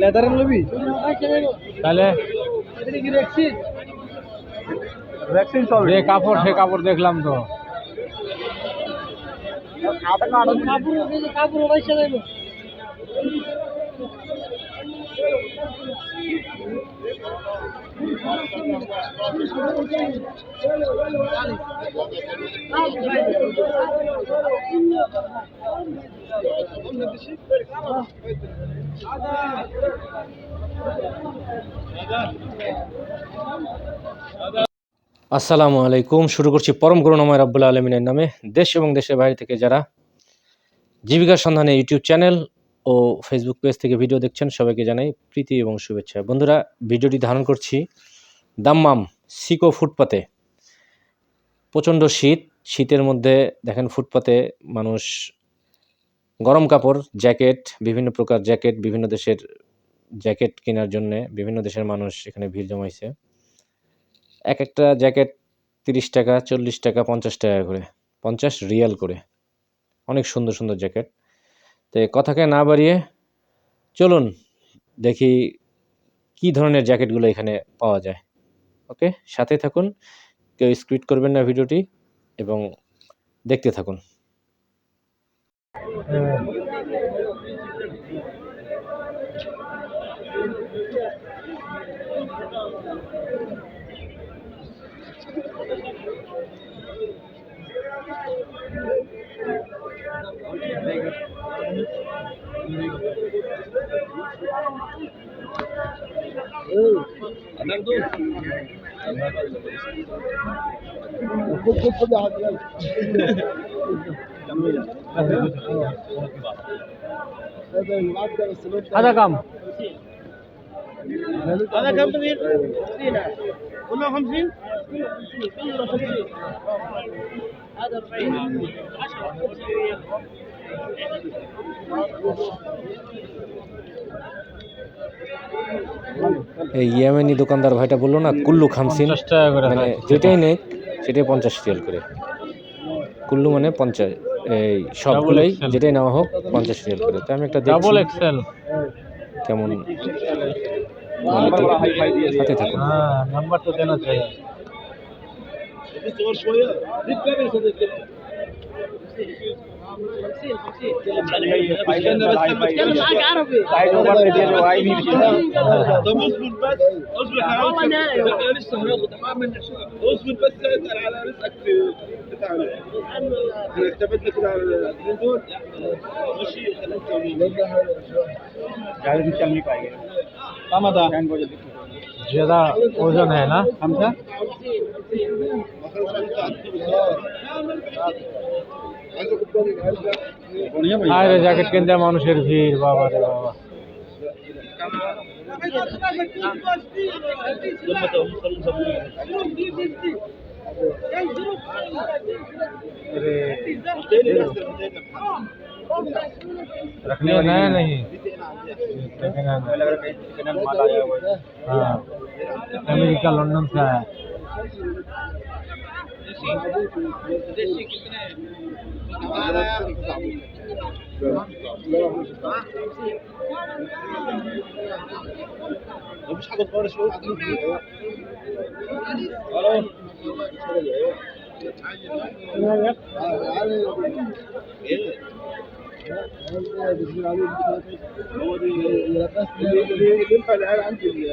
লেদারের লবি তাহলে ভ্যাকসিন সব যে কাপড় সে কাপড় দেখলাম তো কার্টন আসসালামু আলাইকুম। শুরু করছি পরম করুণাময় রাব্বুল আলমিনের নামে। দেশ এবং দেশের বাইরে থেকে যারা জীবিকার সন্ধানে ইউটিউব চ্যানেল ও ফেসবুক পেজ থেকে ভিডিও দেখছেন, সবাইকে জানাই প্রীতি এবং শুভেচ্ছা। বন্ধুরা, ভিডিওটি ধারণ করছি দাম্মাম সিকো ফুটপাতে। প্রচণ্ড শীত, শীতের মধ্যে দেখেন ফুটপাতে মানুষ গরম কাপড়, জ্যাকেট, বিভিন্ন প্রকার জ্যাকেট, বিভিন্ন দেশের জ্যাকেট কেনার জন্যে বিভিন্ন দেশের মানুষ এখানে ভিড় জমাইছে। এক একটা জ্যাকেট তিরিশ টাকা, চল্লিশ টাকা, পঞ্চাশ টাকা করে, পঞ্চাশ রিয়াল করে। অনেক সুন্দর সুন্দর জ্যাকেট। তো কথাকে না বাড়িয়ে চলুন দেখি কি ধরনের জ্যাকেটগুলো এখানে পাওয়া যায়। ওকে সাথে থাকুন, কেউ স্ক্রিপ্ট করবেন না ভিডিওটি, এবং দেখতে থাকুন। Anardun. খুব খুব হাত দিলাম আধা কাম هذا كم تبين؟ كله 50 كله 50 هذا 40 এই ইয়েমেনি দোকানদার ভাইটা বললো না কুল্লু খামসিন পঞ্চাশ টাকা করে মানে হয়। যেটাই নেই সেটাই পঞ্চাশ রিয়াল করে কুল্লু মানে পঞ্চাশ এই সবগুলোই যেটাই নেওয়া হোক পঞ্চাশ রিয়াল করে। তো আমি একটা ডাবল এক্সেল কেমন সাথে থাকুন। হ্যাঁ, নাম্বার তো দেনা চাই। Thank you. 50 50 عشان بس بتكلم معاك عربي طب اصبر بس اصبر على رزقك في بتاعنا أنا كتبت لك على دول ماشي ज्यादा नीचे हम नहीं पाएंगे कम आता ज़्यादा है ना हमसे আরে জ্যাকেট কিনতে মানুষের ভিড় বাবা রে বাবা रखने में नया नहीं Second hand है। हाँ अमेरिका लंदन से आया مفيش حاجة صغيره شوية هو دي ينفع العيال عندي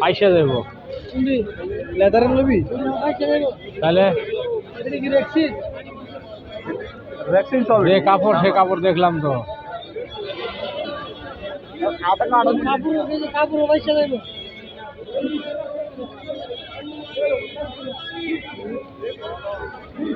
পয়সা দেবো। লেদারের লবি তাহলে? যে কাপড় সে কাপড় দেখলাম তো। আধা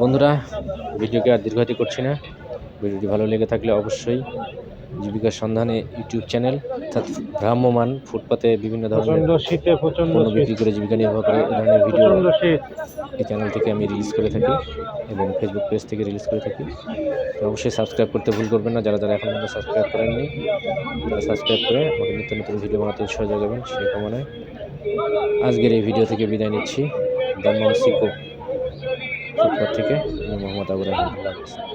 বন্ধুরা, ভিডিওকে আর দীর্ঘায়িত করছি না। ভিডিওটি ভালো লেগে থাকলে অবশ্যই জীবিকার সন্ধানে ইউটিউব চ্যানেল অর্থাৎ ভ্রাম্যমান ফুটপাতে বিভিন্ন ধরনের শীতে প্রচণ্ড বিক্রি করে জীবিকা নির্বাহ করে এই ধরনের ভিডিও এই চ্যানেল থেকে আমি রিলিজ করে থাকি এবং ফেসবুক পেজ থেকে রিলিজ করে থাকি। তো অবশ্যই সাবস্ক্রাইব করতে ভুল করবেন না। যারা যারা এখন পর্যন্ত সাবস্ক্রাইব করেননি তারা সাবস্ক্রাইব করে আমাকে নিত্য নতুন ভিডিও বানাতে উৎসাহ যোগাবেন সেই কামনায়। আজকের এই ভিডিও থেকে বিদায় নিচ্ছি। সিকো ফুটপাথ থেকে আমি মোহাম্মদ আবু রাহিম আল্লাহ হাফেজ।